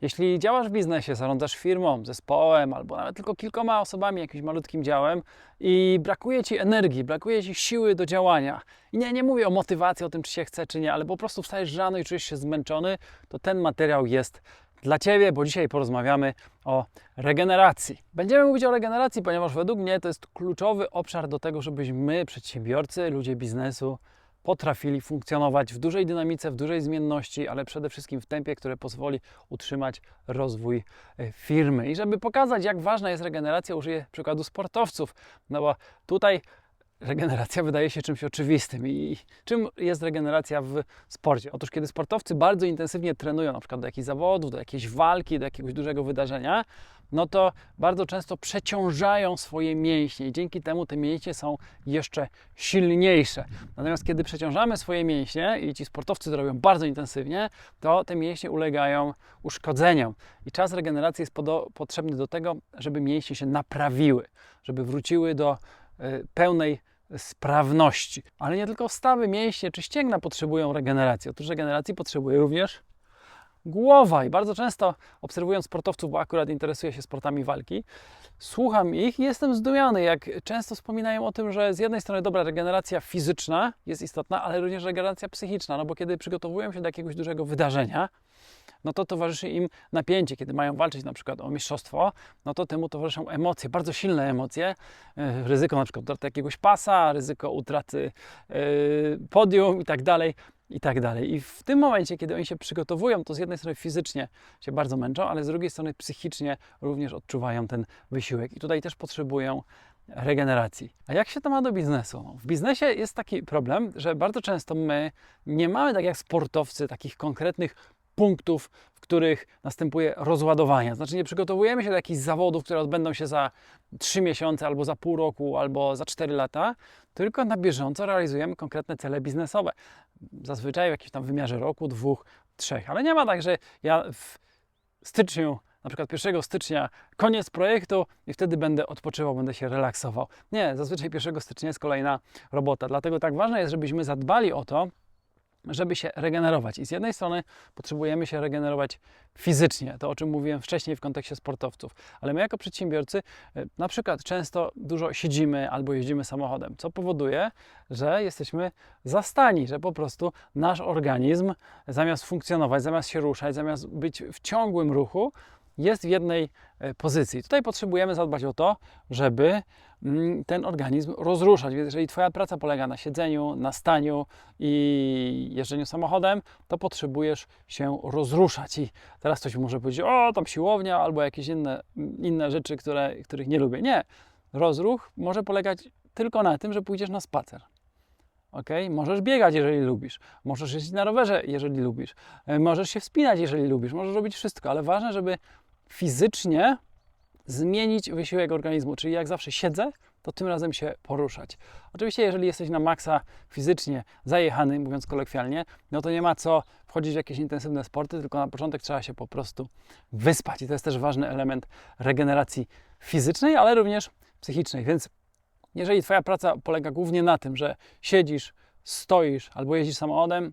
Jeśli działasz w biznesie, zarządzasz firmą, zespołem albo nawet tylko kilkoma osobami, jakimś malutkim działem i brakuje ci energii, brakuje ci siły do działania. I nie, nie mówię o motywacji, o tym, czy się chce, czy nie, ale po prostu wstajesz rano i czujesz się zmęczony, to ten materiał jest dla Ciebie, bo dzisiaj porozmawiamy o regeneracji. Będziemy mówić o regeneracji, ponieważ według mnie to jest kluczowy obszar do tego, żebyśmy my, przedsiębiorcy, ludzie biznesu, potrafili funkcjonować w dużej dynamice, w dużej zmienności, ale przede wszystkim w tempie, które pozwoli utrzymać rozwój e, firmy. I żeby pokazać, jak ważna jest regeneracja, użyję przykładu sportowców, no bo tutaj regeneracja wydaje się czymś oczywistym. I czym jest regeneracja w sporcie? Otóż, kiedy sportowcy bardzo intensywnie trenują, na przykład do jakichś zawodów, do jakiejś walki, do jakiegoś dużego wydarzenia, no to bardzo często przeciążają swoje mięśnie i dzięki temu te mięśnie są jeszcze silniejsze. Natomiast kiedy przeciążamy swoje mięśnie i ci sportowcy to robią bardzo intensywnie, to te mięśnie ulegają uszkodzeniom. I czas regeneracji jest potrzebny do tego, żeby mięśnie się naprawiły, żeby wróciły do y, pełnej sprawności. Ale nie tylko stawy, mięśnie czy ścięgna potrzebują regeneracji. Otóż regeneracji potrzebuje również głowa. I bardzo często obserwując sportowców, bo akurat interesuję się sportami walki, słucham ich i jestem zdumiony, jak często wspominają o tym, że z jednej strony dobra regeneracja fizyczna jest istotna, ale również regeneracja psychiczna, no bo kiedy przygotowują się do jakiegoś dużego wydarzenia, no to towarzyszy im napięcie. Kiedy mają walczyć na przykład o mistrzostwo, no to temu towarzyszą emocje, bardzo silne emocje. E, Ryzyko na przykład utraty jakiegoś pasa, ryzyko utraty e, podium i tak dalej, i tak dalej. I w tym momencie, kiedy oni się przygotowują, to z jednej strony fizycznie się bardzo męczą, ale z drugiej strony psychicznie również odczuwają ten wysiłek. I tutaj też potrzebują regeneracji. A jak się to ma do biznesu? No, W biznesie jest taki problem, że bardzo często my nie mamy, tak jak sportowcy, takich konkretnych punktów, w których następuje rozładowanie. Znaczy nie przygotowujemy się do jakichś zawodów, które odbędą się za 3 miesiące, albo za pół roku, albo za 4 lata, tylko na bieżąco realizujemy konkretne cele biznesowe. Zazwyczaj w jakimś tam wymiarze roku, dwóch, trzech. Ale nie ma tak, że ja w styczniu na przykład 1 stycznia koniec projektu i wtedy będę odpoczywał, będę się relaksował. Nie, zazwyczaj 1 stycznia jest kolejna robota. Dlatego tak ważne jest, żebyśmy zadbali o to, żeby się regenerować. I z jednej strony potrzebujemy się regenerować fizycznie, to o czym mówiłem wcześniej w kontekście sportowców, ale my jako przedsiębiorcy y, na przykład często dużo siedzimy albo jeździmy samochodem, co powoduje, że jesteśmy zastani, że po prostu nasz organizm zamiast funkcjonować, zamiast się ruszać, zamiast być w ciągłym ruchu, jest w jednej e, pozycji. Tutaj potrzebujemy zadbać o to, żeby ten organizm rozruszać. Więc jeżeli Twoja praca polega na siedzeniu, na staniu i jeżdżeniu samochodem, to potrzebujesz się rozruszać. I teraz ktoś może powiedzieć, o tam siłownia albo jakieś inne, inne rzeczy, które, których nie lubię. Nie. Rozruch może polegać tylko na tym, że pójdziesz na spacer. Ok? Możesz biegać, jeżeli lubisz. Możesz jeździć na rowerze, jeżeli lubisz. E, Możesz się wspinać, jeżeli lubisz. Możesz robić wszystko, ale ważne, żeby fizycznie zmienić wysiłek organizmu. Czyli jak zawsze siedzę, to tym razem się poruszać. Oczywiście, jeżeli jesteś na maksa fizycznie zajechany, mówiąc kolokwialnie, no to nie ma co wchodzić w jakieś intensywne sporty, tylko na początek trzeba się po prostu wyspać. I to jest też ważny element regeneracji fizycznej, ale również psychicznej. Więc jeżeli Twoja praca polega głównie na tym, że siedzisz, stoisz albo jeździsz samochodem,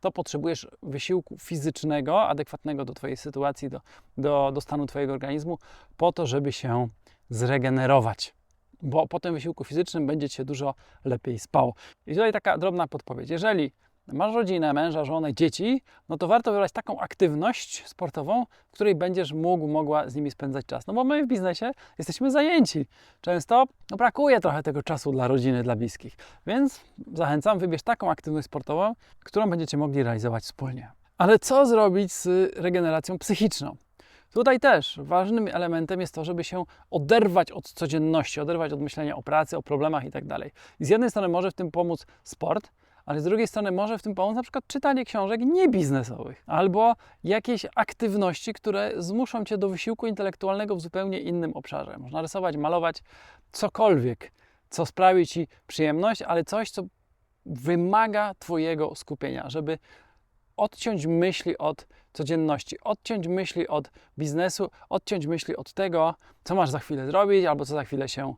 to potrzebujesz wysiłku fizycznego, adekwatnego do Twojej sytuacji, do, do, do stanu Twojego organizmu, po to, żeby się zregenerować. Bo po tym wysiłku fizycznym będzie Ci się dużo lepiej spało. I tutaj taka drobna podpowiedź. Jeżeli masz rodzinę, męża, żonę, dzieci, no to warto wybrać taką aktywność sportową, w której będziesz mógł, mogła z nimi spędzać czas. No bo my w biznesie jesteśmy zajęci. Często no, brakuje trochę tego czasu dla rodziny, dla bliskich. Więc zachęcam, wybierz taką aktywność sportową, którą będziecie mogli realizować wspólnie. Ale co zrobić z regeneracją psychiczną? Tutaj też ważnym elementem jest to, żeby się oderwać od codzienności, oderwać od myślenia o pracy, o problemach i tak z jednej strony może w tym pomóc sport, ale z drugiej strony może w tym pomóc na przykład czytanie książek niebiznesowych albo jakieś aktywności, które zmuszą cię do wysiłku intelektualnego w zupełnie innym obszarze. Można rysować, malować, cokolwiek, co sprawi ci przyjemność, ale coś, co wymaga twojego skupienia, żeby odciąć myśli od codzienności, odciąć myśli od biznesu, odciąć myśli od tego, co masz za chwilę zrobić albo co za chwilę się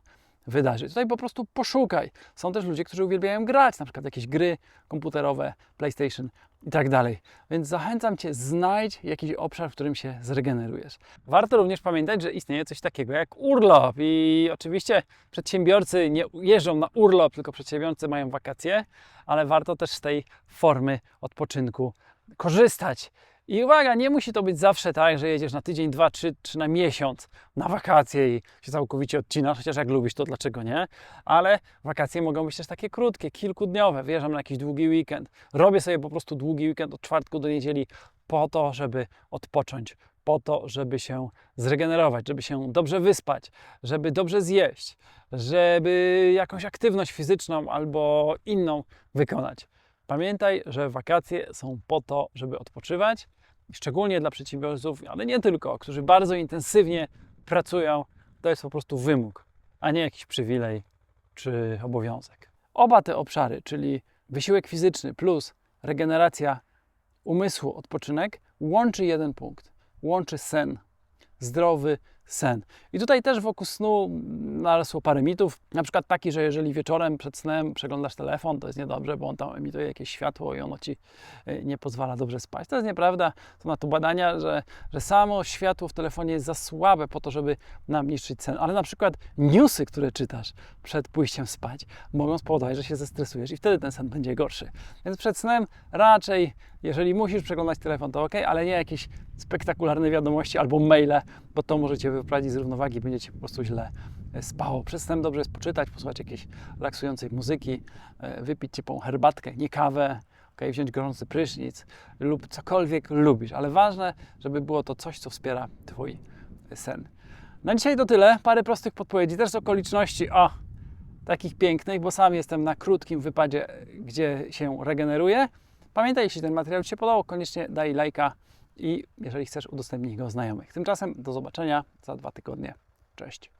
wydarzy. Tutaj po prostu poszukaj. Są też ludzie, którzy uwielbiają grać, na przykład jakieś gry komputerowe, PlayStation i tak dalej. Więc zachęcam Cię, znajdź jakiś obszar, w którym się zregenerujesz. Warto również pamiętać, że istnieje coś takiego jak urlop i oczywiście przedsiębiorcy nie jeżdżą na urlop, tylko przedsiębiorcy mają wakacje, ale warto też z tej formy odpoczynku korzystać. I uwaga, nie musi to być zawsze tak, że jedziesz na tydzień, dwa, trzy, czy na miesiąc na wakacje i się całkowicie odcinasz, chociaż jak lubisz, to dlaczego nie? Ale wakacje mogą być też takie krótkie, kilkudniowe. Wyjeżdżam na jakiś długi weekend. Robię sobie po prostu długi weekend od czwartku do niedzieli po to, żeby odpocząć, po to, żeby się zregenerować, żeby się dobrze wyspać, żeby dobrze zjeść, żeby jakąś aktywność fizyczną albo inną wykonać. Pamiętaj, że wakacje są po to, żeby odpoczywać, szczególnie dla przedsiębiorców, ale nie tylko, którzy bardzo intensywnie pracują. To jest po prostu wymóg, a nie jakiś przywilej czy obowiązek. Oba te obszary, czyli wysiłek fizyczny plus regeneracja umysłu, odpoczynek, łączy jeden punkt. Łączy sen. Zdrowy sen. I tutaj też wokół snu narosło parę mitów. Na przykład taki, że jeżeli wieczorem przed snem przeglądasz telefon, to jest niedobrze, bo on tam emituje jakieś światło i ono ci y, nie pozwala dobrze spać. To jest nieprawda. Są na to badania, że, że samo światło w telefonie jest za słabe po to, żeby nam niszczyć sen. Ale na przykład newsy, które czytasz przed pójściem spać, mogą spowodować, że się zestresujesz i wtedy ten sen będzie gorszy. Więc przed snem raczej, jeżeli musisz przeglądać telefon, to ok, ale nie jakieś spektakularne wiadomości albo maile, bo to może cię wyprowadzić z równowagi, będzie cię po prostu źle e, spało. Przed snem dobrze jest poczytać, posłuchać jakiejś relaksującej muzyki, e, wypić ciepłą herbatkę, nie kawę, okay, wziąć gorący prysznic lub cokolwiek lubisz, ale ważne, żeby było to coś, co wspiera Twój sen. Na dzisiaj to tyle. Parę prostych podpowiedzi, też z okoliczności, o, takich pięknych, bo sam jestem na krótkim wypadzie, gdzie się regeneruję. Pamiętaj, jeśli ten materiał Ci się podobał, koniecznie daj lajka i jeżeli chcesz, udostępnij go znajomych. Tymczasem do zobaczenia za dwa tygodnie. Cześć.